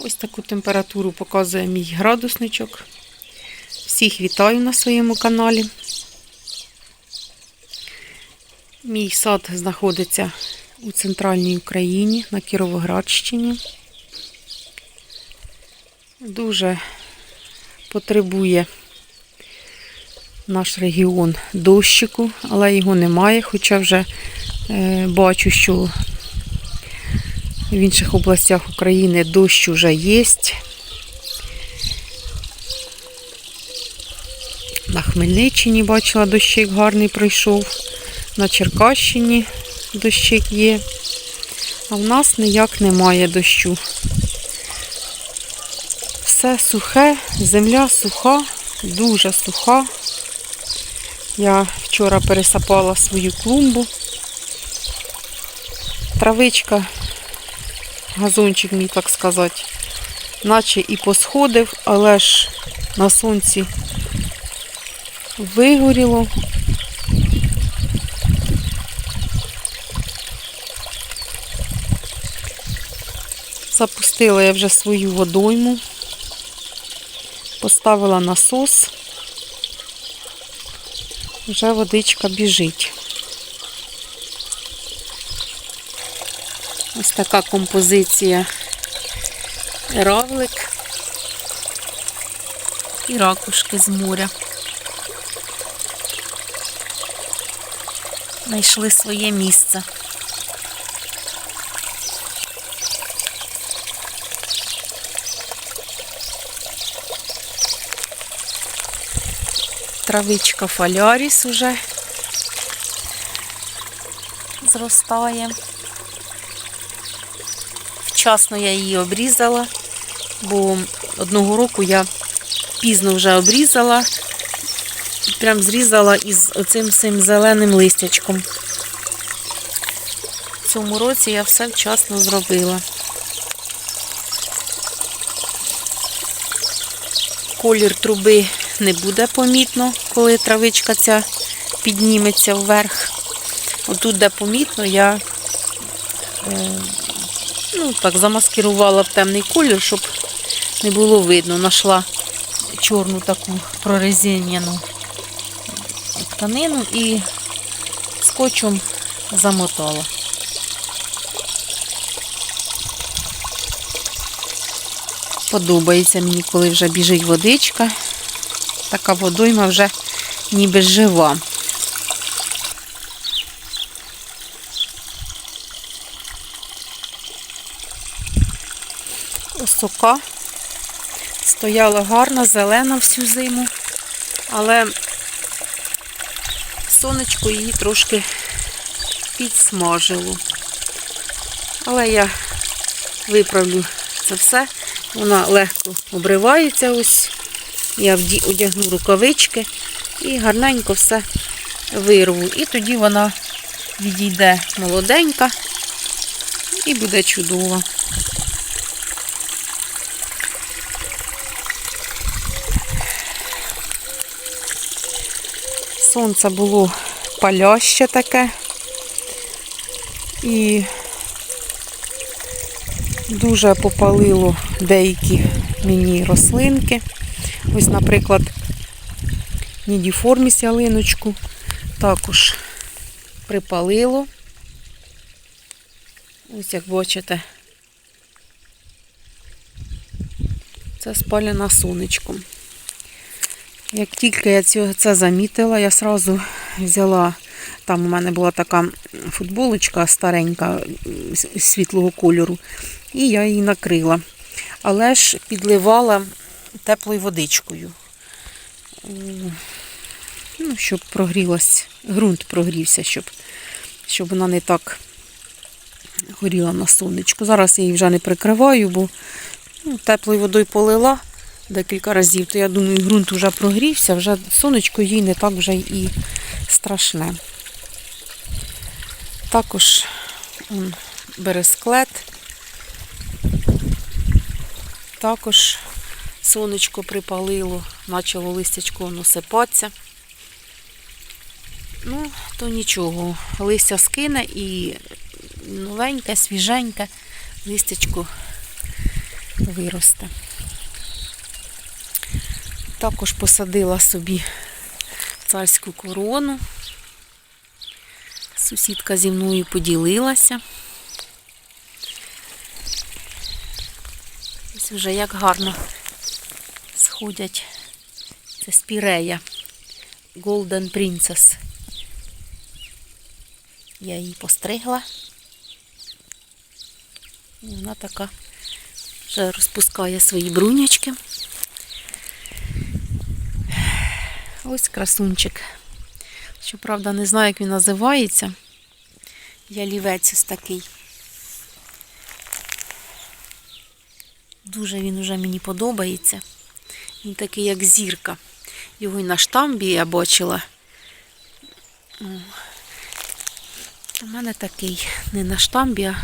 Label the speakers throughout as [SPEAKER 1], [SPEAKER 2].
[SPEAKER 1] Ось таку температуру показує мій градусничок. Всіх вітаю на своєму каналі. Мій сад знаходиться у центральній Україні на Кіровоградщині. Дуже потребує наш регіон дощику, але його немає, хоча вже е, бачу, що в інших областях України дощ вже є. На Хмельниччині бачила дощик гарний пройшов. На Черкащині дощик є. А в нас ніяк немає дощу. Все сухе, земля суха, дуже суха. Я вчора пересапала свою клумбу. Травичка, газончик мій, так сказати, наче і посходив, але ж на сонці вигоріло. Запустила я вже свою водойму, поставила насос, вже водичка біжить. Ось така композиція равлик і ракушки з моря. Знайшли своє місце. Травичка фаляріс уже зростає. Вчасно я її обрізала, бо одного року я пізно вже обрізала, прям зрізала із оцим цим зеленим листячком. В цьому році я все вчасно зробила. Колір труби не буде помітно, коли травичка ця підніметься вверх. Отут, де помітно, я е, ну, так, замаскирувала в темний колір, щоб не було видно. Нашла чорну таку прорезинену тканину і скотчем замотала. Подобається мені, коли вже біжить водичка. Така водойма вже ніби жива. Осока стояла гарна, зелена всю зиму, але сонечко її трошки підсмажило. Але я виправлю це все. Вона легко обривається ось. Я одягну рукавички і гарненько все вирву. І тоді вона відійде молоденька і буде чудова. Сонце було паляще таке. І дуже попалило деякі мені рослинки. Ось, наприклад, нідіформіс ялиночку також припалило. Ось як бачите, це спалена сонечком. Як тільки я цього- це замітила, я одразу взяла, там у мене була така футболочка старенька світлого кольору, і я її накрила. Але ж підливала теплою водичкою, ну, щоб прогрілась, ґрунт прогрівся, щоб, щоб вона не так горіла на сонечку. Зараз я її вже не прикриваю, бо ну, теплою водою полила декілька разів, то я думаю, ґрунт вже прогрівся, вже сонечко їй не так вже і страшне. Також он, бересклет. Також сонечко припалило, почало листячко сипатися. Ну, то нічого, листя скине і новеньке, свіженьке, листячко виросте. Також посадила собі царську корону. Сусідка зі мною поділилася. Ось вже як гарно сходять. Це спірея. Golden Princess. Я її постригла. І вона така вже розпускає свої брунячки. Ось красунчик. Щоправда, не знаю, як він називається. Ялівець ось такий. Дуже він уже мені подобається. Він такий, як зірка. Його і на штамбі я бачила. У мене такий не на штамбі, а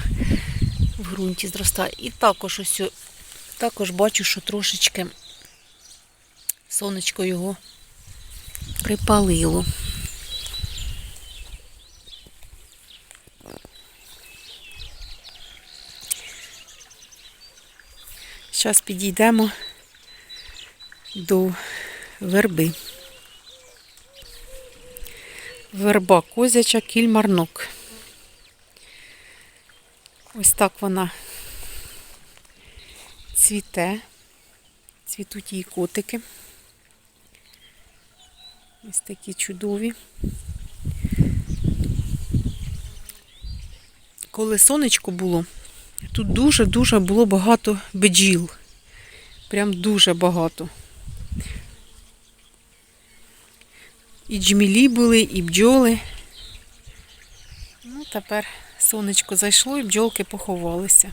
[SPEAKER 1] в ґрунті зростає. І також ось також бачу, що трошечки сонечко його припалило. Зараз підійдемо до верби. Верба козяча кільмарнок. Ось так вона цвіте. Цвітуть її котики. Ось такі чудові. Коли сонечко було, тут дуже-дуже було багато бджіл. Прям дуже багато. І джмілі були, і бджоли. Ну, тепер сонечко зайшло і бджолки поховалися.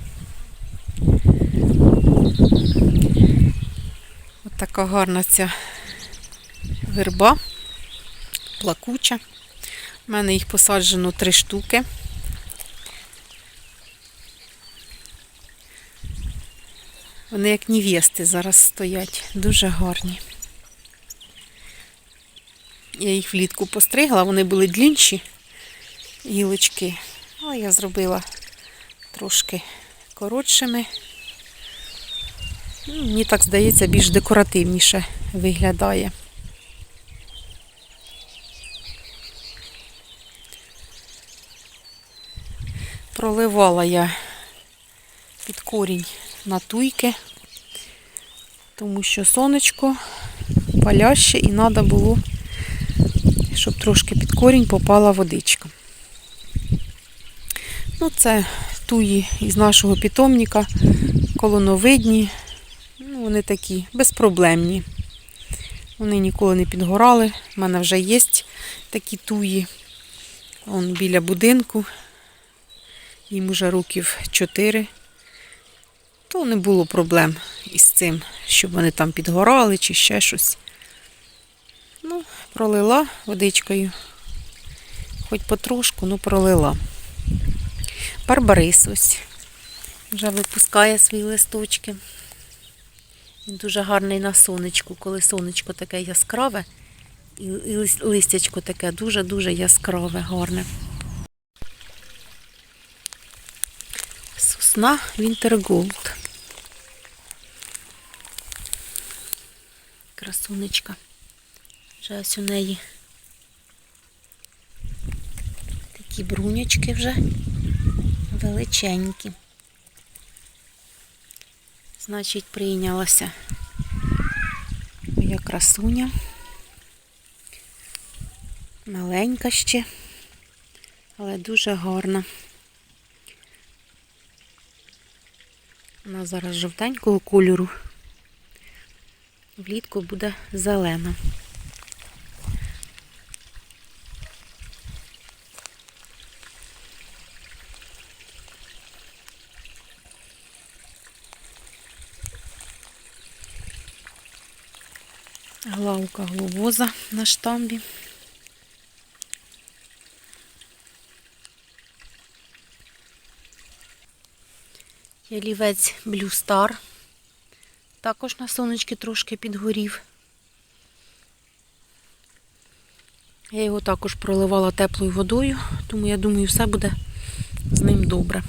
[SPEAKER 1] От така гарна ця верба, плакуча. У мене їх посаджено три штуки. Вони як невести зараз стоять, дуже гарні. Я їх влітку постригла, вони були длінші гілочки, але я зробила трошки коротшими. Ну, Мені так здається, більш декоративніше виглядає. Проливала я під корінь на туйки, тому що сонечко паляще і треба було, щоб трошки під корінь попала водичка. Ну, це туї із нашого питомника, колоновидні. Ну, вони такі безпроблемні. Вони ніколи не підгорали. У мене вже є такі туї. Он біля будинку. Їм уже років 4. То не було проблем із цим, щоб вони там підгорали чи ще щось. Ну, пролила водичкою. Хоч потрошку, ну пролила. Барбарис ось вже випускає свої листочки. Він дуже гарний на сонечку, коли сонечко таке яскраве, і листячко таке дуже-дуже яскраве, гарне. Сосна Вінтерголд. Красунечка. Вже ось у неї такі брунячки вже величенькі. Значить, прийнялася моя красуня. Маленька ще, але дуже гарна. Вона зараз жовтенького кольору. Влітку буде зелена. Главка глобоза на штамбі. Ялівець Blue Star. Також на сонечки трошки підгорів. Я його також проливала теплою водою, тому я думаю, все буде з ним добре.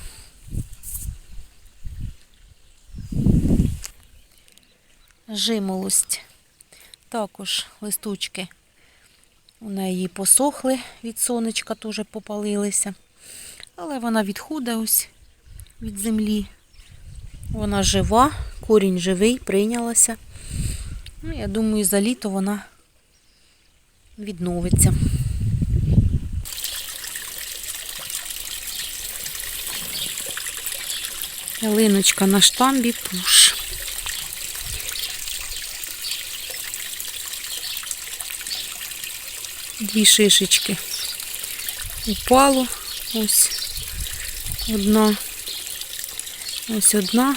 [SPEAKER 1] Жимолость. Також листочки у неї посохли від сонечка, теж попалилися. Але вона відходить ось від землі. Вона жива, корінь живий, прийнялася. Ну, я думаю, за літо вона відновиться. Ялиночка на штамбі пуш. Дві шишечки упало. Ось одна. Ось одна.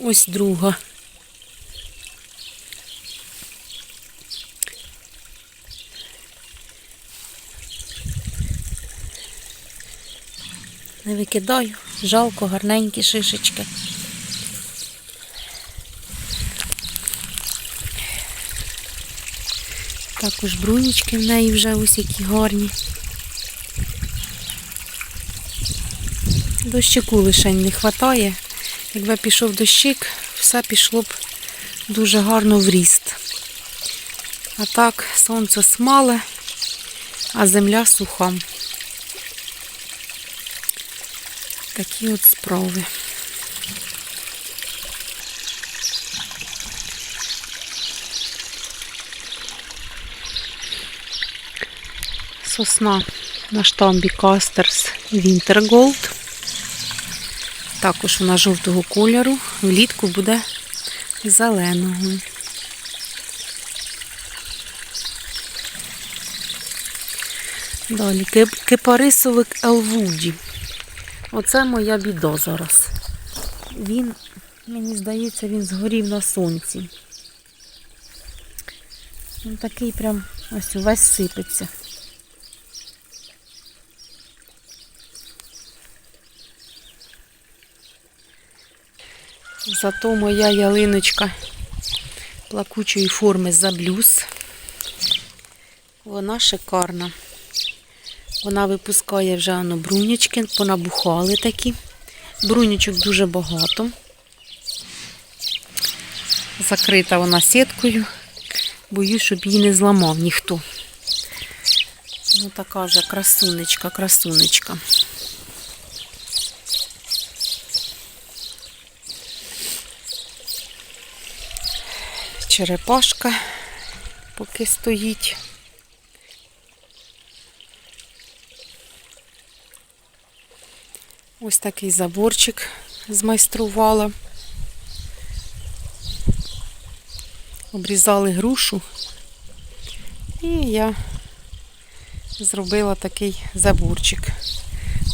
[SPEAKER 1] Ось друга. Не викидаю. Жалко, гарненькі шишечки. Також брунічки в неї вже ось які гарні. Дощику лишень не вистачає. Якби пішов дощик, все пішло б дуже гарно в ріст. А так, сонце смале, а земля суха. Такі от справи. Сосна на штамбі Кастерс Gold. Також вона жовтого кольору, влітку буде зеленого. Далі кип- кипарисовик Елвуді. Оце моя біда зараз. Він, мені здається, він згорів на сонці. Він такий прям ось увесь сипеться. Зато моя ялиночка плакучої форми заблюз. Вона шикарна. Вона випускає вже брунячки, понабухали такі. Брунячок дуже багато. Закрита вона сіткою. Боюсь, щоб її не зламав ніхто. Ну така вже красунечка, красунечка. Черепашка поки стоїть. Ось такий заборчик змайструвала. Обрізали грушу. І я зробила такий заборчик.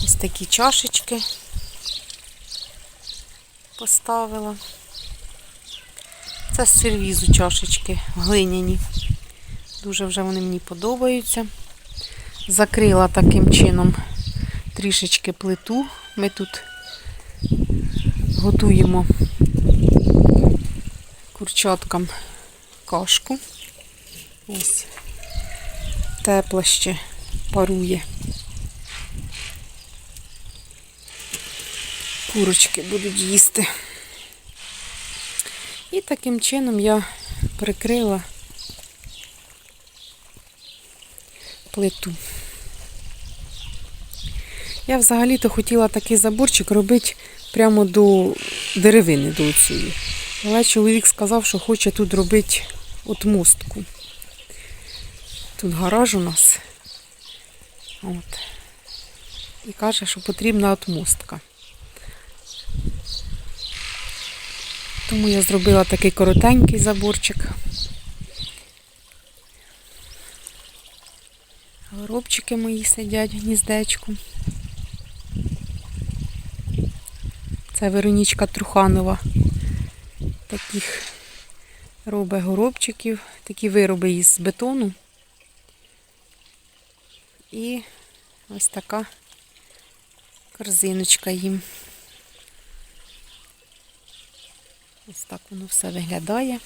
[SPEAKER 1] Ось такі чашечки поставила. Це з сервізу чашечки глиняні. Дуже вже вони мені подобаються. Закрила таким чином трішечки плиту. Ми тут готуємо курчаткам кашку. Ось тепла ще парує. Курочки будуть їсти. І таким чином я прикрила плиту. Я взагалі-то хотіла такий заборчик робити прямо до деревини до цієї. Але чоловік сказав, що хоче тут робити отмостку. Тут гараж у нас. От. І каже, що потрібна отмостка. Тому я зробила такий коротенький заборчик. Горобчики мої сидять в гніздечку. Це Веронічка Труханова. Таких робить горобчиків, такі вироби із бетону. І ось така корзиночка їм. Ось так воно все виглядає.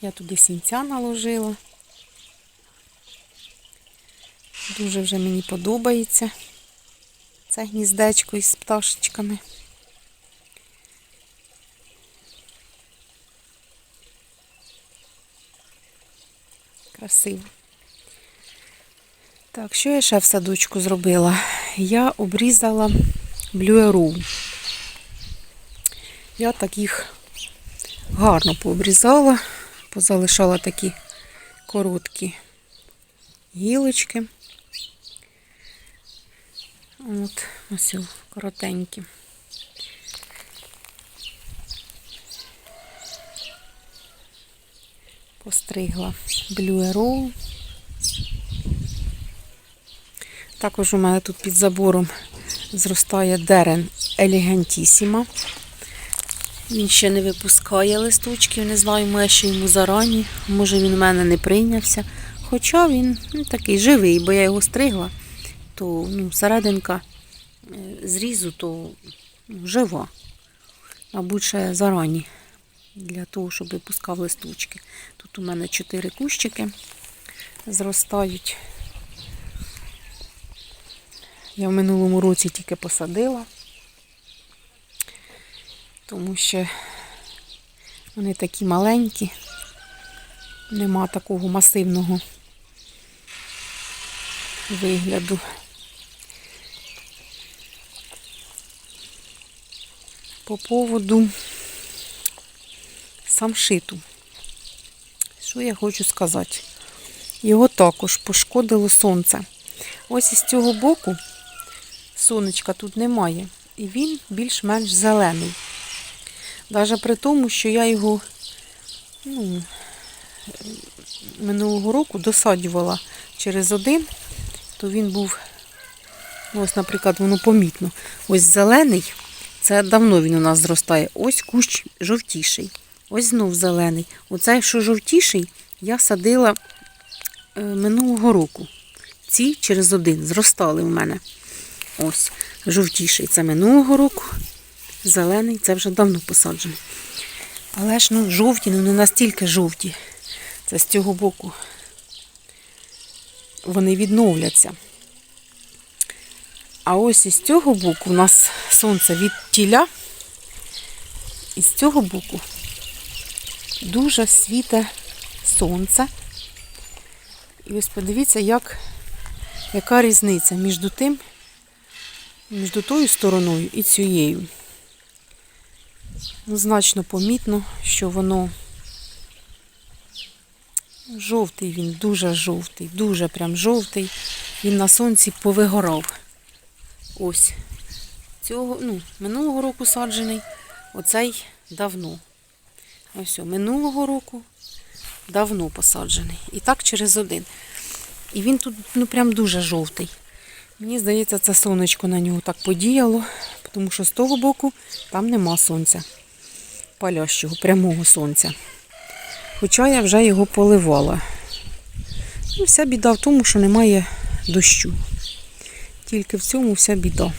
[SPEAKER 1] Я туди сінця наложила. Дуже вже мені подобається це гніздечко із пташечками. Красиво. Так, що я ще в садочку зробила? Я обрізала блюеру. Я так їх гарно пообрізала, позалишала такі короткі гілочки. От, ось коротенькі. Постригла блюеру. Також у мене тут під забором зростає дерен елегантісіма. Він ще не випускає листочків, не знаю, може ще йому зарані, може він у мене не прийнявся. Хоча він ну, такий живий, бо я його стригла, то ну, серединка е, зрізу то ну, жива. Мабуть, ще зарані для того, щоб випускав листочки. Тут у мене чотири кущики зростають. Я в минулому році тільки посадила, тому що вони такі маленькі, нема такого масивного вигляду. По поводу самшиту. Що я хочу сказати? Його також пошкодило сонце. Ось із цього боку сонечка тут немає. І він більш-менш зелений. Навіть при тому, що я його ну, минулого року досаджувала через один, то він був, ну, ось, наприклад, воно помітно. Ось зелений, це давно він у нас зростає. Ось кущ жовтіший. Ось знов зелений. Оцей, що жовтіший, я садила е, минулого року. Ці через один зростали у мене. Ось, жовтіший це минулого року, зелений це вже давно посаджений. Але ж ну, жовті, ну не настільки жовті. Це з цього боку. Вони відновляться. А ось із цього боку у нас сонце від тіля. І з цього боку дуже світе сонце. І ось подивіться, як, яка різниця між тим, між тою стороною і цією. Значно помітно, що воно жовтий він, дуже жовтий, дуже прям жовтий. Він на сонці повигорав. Ось. Цього, ну, минулого року саджений, оцей давно. Ось, минулого року давно посаджений. І так через один. І він тут ну, прям дуже жовтий. Мені здається, це сонечко на нього так подіяло, тому що з того боку там нема сонця. Палящого, прямого сонця. Хоча я вже його поливала. Ну, вся біда в тому, що немає дощу. Тільки в цьому вся біда.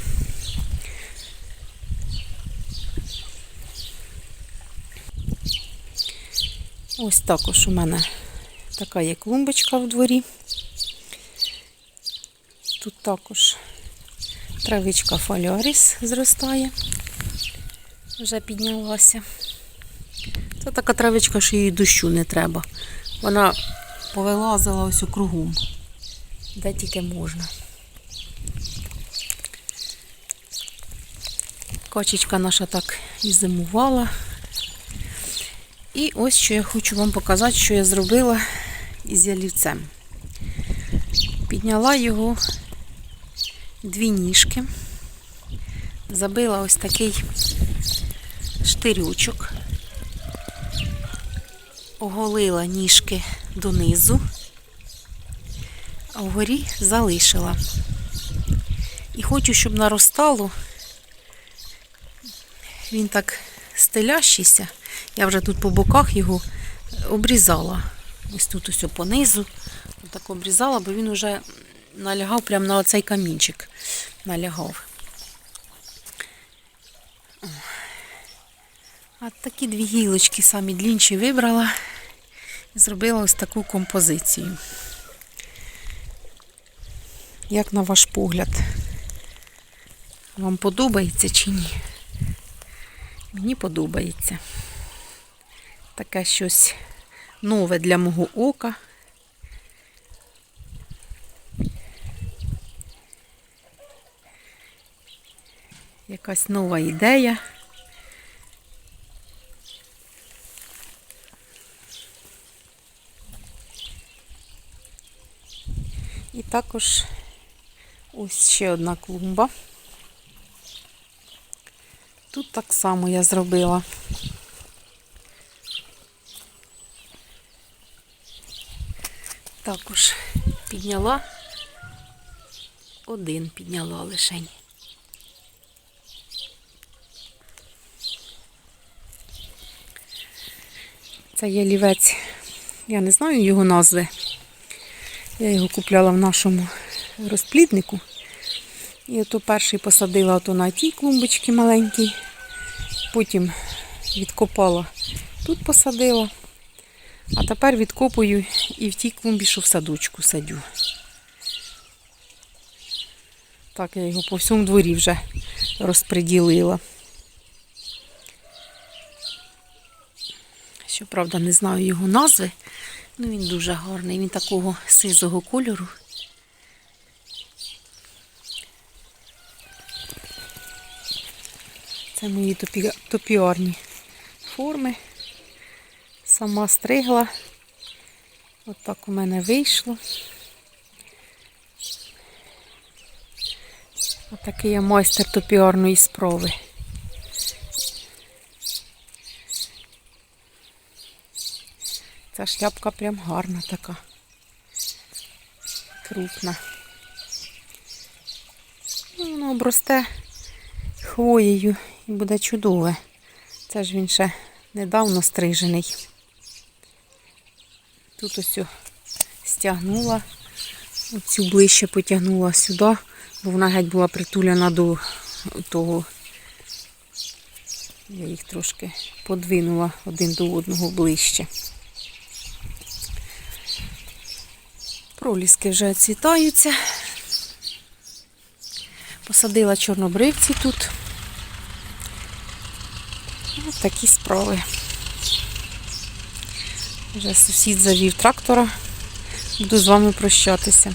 [SPEAKER 1] Ось також у мене така є клумбочка в дворі. Тут також травичка фоліаріс зростає, вже піднялася. Це така травичка, що їй дощу не треба. Вона повилазила ось у кругом, де тільки можна. Качечка наша так і зимувала. І ось що я хочу вам показати, що я зробила із ялівцем. Підняла його дві ніжки, забила ось такий штирючок, оголила ніжки донизу, а вгорі залишила. І хочу, щоб наростало, він так стелящийся. Я вже тут по боках його обрізала. Ось тут ось понизу. Так обрізала, бо він вже налягав прямо на оцей камінчик. Налягав. А такі дві гілочки самі длінші вибрала і зробила ось таку композицію. Як на ваш погляд? Вам подобається чи ні? Мені подобається. Таке щось нове для мого ока. Якась нова ідея. І також ось ще одна клумба. Тут так само я зробила. Також підняла. Один підняла лишень. Це є лівець. Я не знаю його назви. Я його купляла в нашому розпліднику. І ото перший посадила ото на тій клумбочці маленькій. Потім відкопала, тут посадила. А тепер відкопую і в тій клумбі, що в садочку садю. Так, я його по всьому дворі вже розподілила. Щоправда, не знаю його назви. Ну він дуже гарний, він такого сизого кольору. Це мої топі... топіарні форми. Сама стригла. От у мене вийшло. Отакий я майстер топіарної справи. Ця шляпка прям гарна така. Крупна. Ну, Воно обросте хвоєю і буде чудове. Це ж він ще недавно стрижений. Тут ось стягнула, оцю ближче потягнула сюди, бо вона геть була притуляна до того. Я їх трошки подвинула один до одного ближче. Проліски вже оцвітаються. Посадила чорнобривці тут. Ось такі справи. Вже сусід завів трактора. Буду з вами прощатися.